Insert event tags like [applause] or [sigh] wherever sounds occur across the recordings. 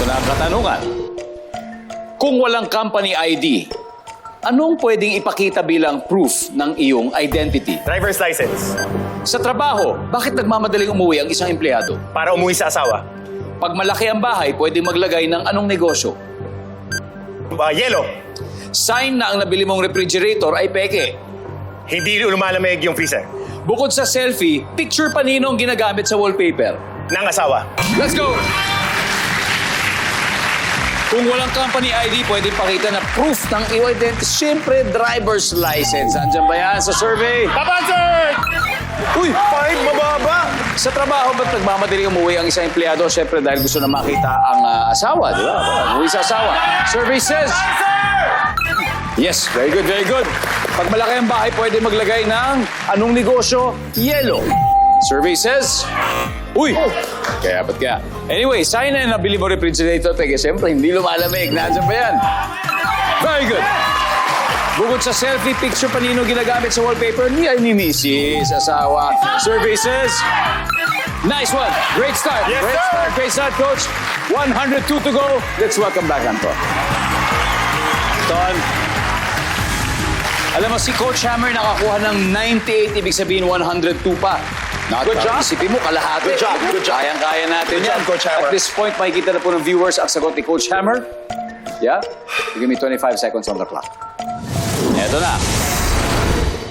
Ito na ang katanungan. Kung walang company ID, anong pwedeng ipakita bilang proof ng iyong identity? Driver's license. Sa trabaho, bakit nagmamadaling umuwi ang isang empleyado? Para umuwi sa asawa. Pag malaki ang bahay, pwedeng maglagay ng anong negosyo? Uh, yellow. Sign na ang nabili mong refrigerator ay peke. Hindi lumalamig yung freezer. Bukod sa selfie, picture pa nino ang ginagamit sa wallpaper. Ng asawa. Let's go! Kung walang company ID, pwede pakita na proof ng iyong identity. Siyempre, driver's license. Andyan ba yan sa survey? Papansin! Uy! Five, mababa! Sa trabaho, ba't nagmamadali umuwi ang isang empleyado? Siyempre, dahil gusto na makita ang ah, asawa, di ba? Umuwi sa asawa. Survey says... Yes, very good, very good. Pag malaki ang bahay, pwede maglagay ng anong negosyo? Yellow. Survey says... Uy! Kaya ba't kaya? Anyway, sign na nabili mo refrigerator. Teka, siyempre, hindi lumalamig. Nandiyan ba yan? Very good. Bukod sa selfie picture pa nino ginagamit sa wallpaper, ni ay ni Mrs. Asawa. Survey says, nice one. Great start. Yes, Great sir. start. Great start, coach. 102 to go. Let's welcome back, Anton. Anton. Alam mo, si Coach Hammer nakakuha ng 98, ibig sabihin 102 pa. Not Good job. Isipin mo, kalahati. Good job, good job. Kayang-kaya natin Good yan. job, Coach Hammer. At this point, makikita na po ng viewers ang sagot ni Coach Hammer. Yeah? Give me 25 seconds on the clock. Eto na.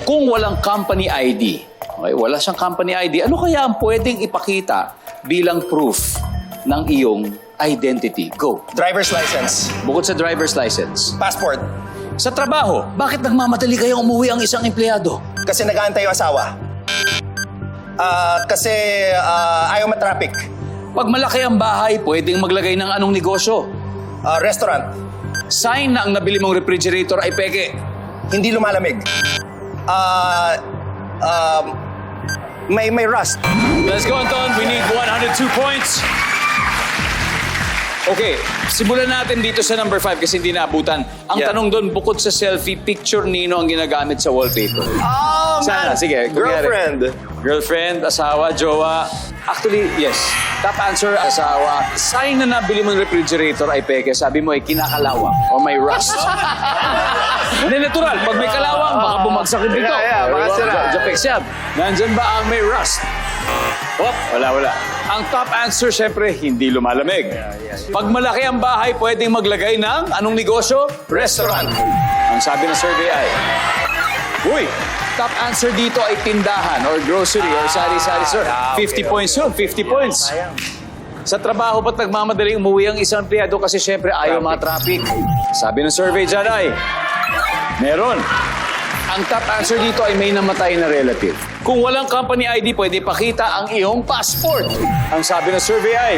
Kung walang company ID, okay, wala siyang company ID, ano kaya ang pwedeng ipakita bilang proof ng iyong identity? Go. Driver's license. Bukod sa driver's license. Passport. Sa trabaho, bakit nagmamadali kayong umuwi ang isang empleyado? Kasi nag-aantay yung asawa. Ah, kasi ah, ayaw matraffic. Pag malaki ang bahay, pwedeng maglagay ng anong negosyo? Ah, restaurant. Sign na ang nabili mong refrigerator ay peke. Hindi lumalamig. Ah, um, may may rust. Let's go, Anton. We need 102 points. Okay, simulan natin dito sa number 5 kasi hindi naabutan. Ang Yeah. tanong doon, bukod sa selfie, picture nino ang ginagamit sa wallpaper. Oh, Sana, sige. kunyari. Girlfriend. Girlfriend, asawa, jowa. Actually, yes. Top answer, asawa. Sign na nabili mo ng refrigerator ay peke. Sabi mo ay kinakalawang o may rust. [laughs] Hindi, natural. Pag may kalawang, baka bumagsak yung dito. Yeah, yeah, baka sira. Japek siya. Nandyan ba ang may rust? Oh, wala, wala. Ang top answer, syempre, hindi lumalamig. Pag malaki ang bahay, pwedeng maglagay ng anong negosyo? Restaurant. Ang sabi ng survey ay, Uy, top answer dito ay tindahan or grocery or sari-sari store. Ah, 50 okay, points yun, 50 points. Sa trabaho, ba't nagmamadaling umuwi ang isang empleyado? Kasi syempre ayaw mga traffic. Sabi ng survey dyan ay, meron. Ang top answer dito ay may namatay na relative. Kung walang company ID, pwede pakita ang iyong passport. Ang sabi ng survey ay,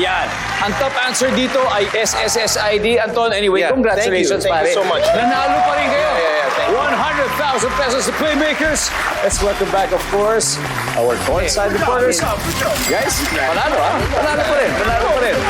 yan. Ang top answer dito ay SSSID. Anton, anyway, Yeah, congratulations, thank you. Thank pare. you so much. Nanalo pa rin kayo. Yeah, yeah, yeah. 100,000 pesos to Playmakers. Let's welcome back, of course, our courtside reporters. Guys, panalo, ha? Panalo pa rin. Panalo pa rin.